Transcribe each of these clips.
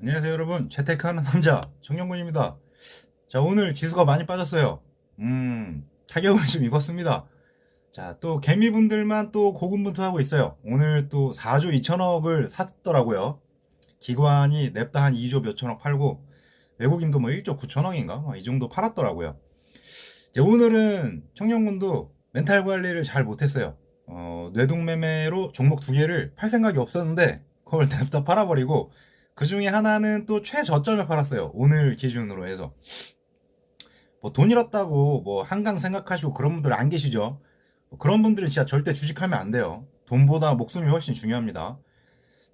안녕하세요 여러분. 재테크하는 남자 정영근입니다. 자 오늘 지수가 많이 빠졌어요. 음 타격을 좀 입었습니다. 자 또 개미분들만 또 고군분투하고 있어요. 오늘 또 4조 2천억을 샀더라고요. 기관이 냅다 한 2조 몇천억 팔고 외국인도 뭐 1조 9천억인가? 이 정도 팔았더라고요. 이제 오늘은 청년군도 멘탈 관리를 잘 못했어요. 어, 뇌동매매로 종목 두 개를 팔 생각이 없었는데 그걸 냅다 팔아버리고 그 중에 하나는 또 최저점에 팔았어요. 오늘 기준으로 해서. 뭐 돈 잃었다고 뭐 한강 생각하시고 그런 분들 안 계시죠? 뭐 그런 분들은 진짜 절대 주식하면 안 돼요. 돈보다 목숨이 훨씬 중요합니다.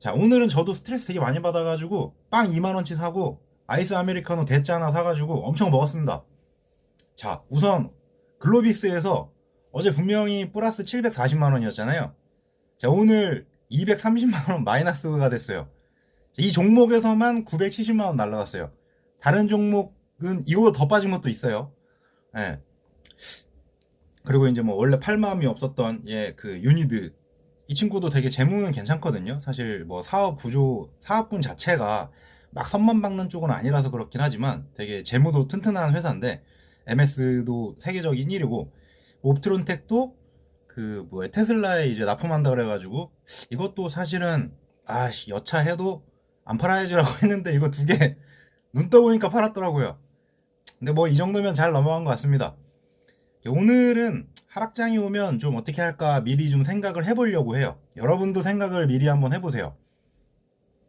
자, 오늘은 저도 스트레스 되게 많이 받아가지고 빵 2만원치 사고 아이스 아메리카노 대짜 하나 사가지고 엄청 먹었습니다. 자, 우선 글로비스에서 어제 분명히 플러스 740만원이었잖아요. 자, 오늘 230만원 마이너스가 됐어요. 이 종목에서만 970만 원 날라갔어요. 다른 종목은 이거보다 더 빠진 것도 있어요. 예. 그리고 이제 뭐 원래 팔 마음이 없었던 예 그 유니드 이 친구도 되게 재무는 괜찮거든요. 사실 뭐 사업 구조 사업분 자체가 막 선만 박는 쪽은 아니라서 그렇긴 하지만 되게 재무도 튼튼한 회사인데 MS도 세계적인 1위고 옵트론텍도 그 뭐야 테슬라에 이제 납품한다 그래가지고 이것도 사실은 아 여차해도 안 팔아야지라고 했는데 이거 두 개 눈 떠보니까 팔았더라고요. 근데 뭐 이 정도면 잘 넘어간 것 같습니다. 오늘은 하락장이 오면 좀 어떻게 할까 미리 좀 생각을 해보려고 해요. 여러분도 생각을 미리 한번 해보세요.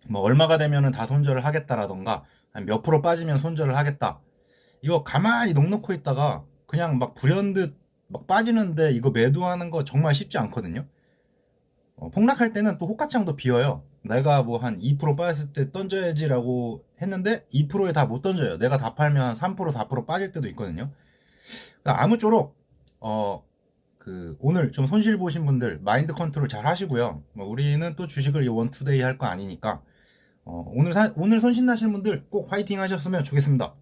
뭐 얼마가 되면은 다 손절을 하겠다라던가 몇 프로 빠지면 손절을 하겠다. 이거 가만히 넉넉고 있다가 그냥 막 불현듯 막 빠지는데 이거 매도하는 거 정말 쉽지 않거든요. 어, 폭락할 때는 또 호가창도 비어요. 내가 뭐 한 2% 빠졌을 때 던져야지라고 했는데 2%에 다 못 던져요. 내가 다 팔면 한3% 4% 빠질 때도 있거든요. 그러니까 아무쪼록 어 그 오늘 좀 손실 보신 분들 마인드 컨트롤 잘 하시고요. 뭐 우리는 또 주식을 원투데이 할 거 아니니까 어, 오늘 사, 오늘 손실 나시는 분들 꼭 화이팅 하셨으면 좋겠습니다.